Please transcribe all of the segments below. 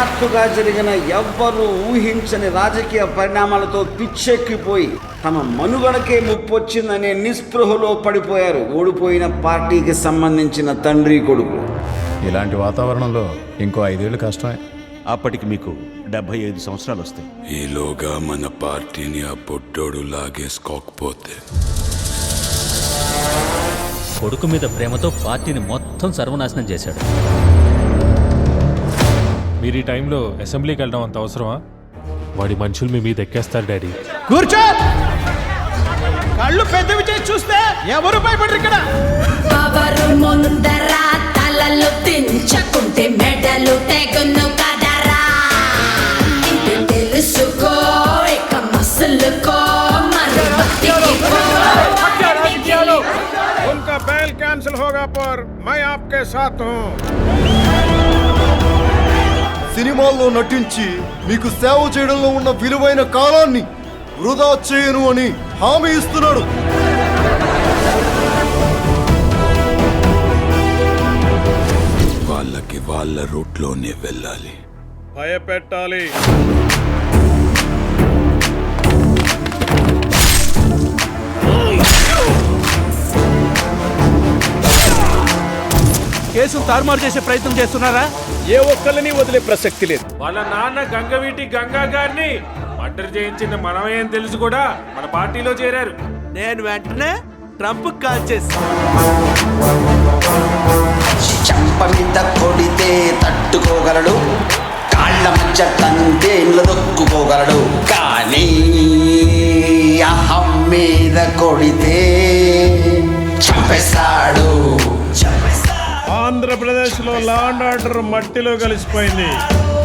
హఠాత్తుగా జరిగిన ఎవ్వరూ ఊహించని రాజకీయ పరిణామాలతో పిచ్చెక్కిపోయి తమ మనుగడకే ముప్పొచ్చిందనే నిస్పృహలో పడిపోయారు. ఓడిపోయిన పార్టీకి సంబంధించిన తండ్రి కొడుకు. ఇలాంటి వాతావరణంలో ఇంకో ఐదేళ్ళు కష్టమే. అప్పటికి మీకు డెబ్బై ఐదు సంవత్సరాలు వస్తాయి. ఈలోగా మన పార్టీని ఆ పొట్టోడు లాగేసుకోకపోతే. కొడుకు మీద ప్రేమతో పార్టీని మొత్తం సర్వనాశనం చేశాడు. మీరు ఈ టైంలో అసెంబ్లీకి వెళ్ళడం అంత అవసరమా వాడి మనుషులు మీ మీద ఎక్కేస్తారు డాడీ కూర్చో కళ్ళు పెద్దవి చేసి చూస్తే ఎవరు భయపడరు ఇక్కడ పవరు ముందర తలలు దించకుంటే మెడలు తెగును కదరా ఇది తెలుసుకో ఇక మసులుకో మరి బతికి పో. उनका बैल कैंसिल होगा पर मैं आपके साथ हूँ సినిమాల్లో నటించి మీకు సేవ చేయడంలో ఉన్న విలువైన కాలాన్ని వృధా చేయను అని హామీ ఇస్తున్నాడు. వాళ్ళకి వాళ్ళ రూట్లోనే వెళ్ళాలి. భయపెట్టాలి. కేసును తారుమారు చేసే ప్రయత్నం చేస్తున్నారా? ఏ ఒక్కరిని వదిలే ప్రసక్తి లేదు. వాళ్ళ నాన్న గంగవీటి గంగా గారిని మర్డర్ చేయించిన మనమేం తెలుసు కూడా మన పార్టీలో చేరారు. నేను వెంటనే ట్రంప్ కాల్ చేసి చెంప మీద కొడితే తట్టుకోగలడు. కాళ్ళ మధ్య తంతే ఇళ్ళ దొక్కుకోగలడు. కానీ అహం మీద కొడితే చంపేస్తాడు ఆంధ్రప్రదేశ్ లో లా అండ్ ఆర్డర్ మట్టిలో కలిసిపోయింది.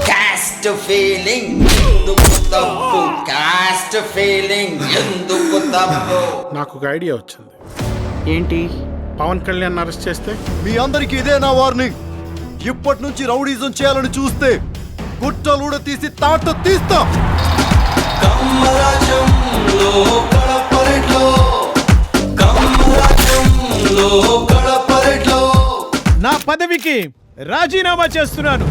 కాస్ట్ ఫీలింగ్ ఎందుకు తప్పు కాస్ట్ ఫీలింగ్ ఎందుకు తప్పు నాకు ఒక ఐడియా వచ్చింది. ఏంటి? పవన్ కళ్యాణ్ అరెస్ట్ చేస్తే? మీ అందరికి ఇదే నా వార్నింగ్. ఇప్పటి నుంచి రౌడీజం చేయాలని చూస్తే గుట్టలూడ తీసి తాట తీస్తా. కమ్మరాజ్యంలో కడపరెట్లో కమ్మరాజ్యంలో కడపరెట్లో నా పదవికి రాజీనామా చేస్తున్నాను.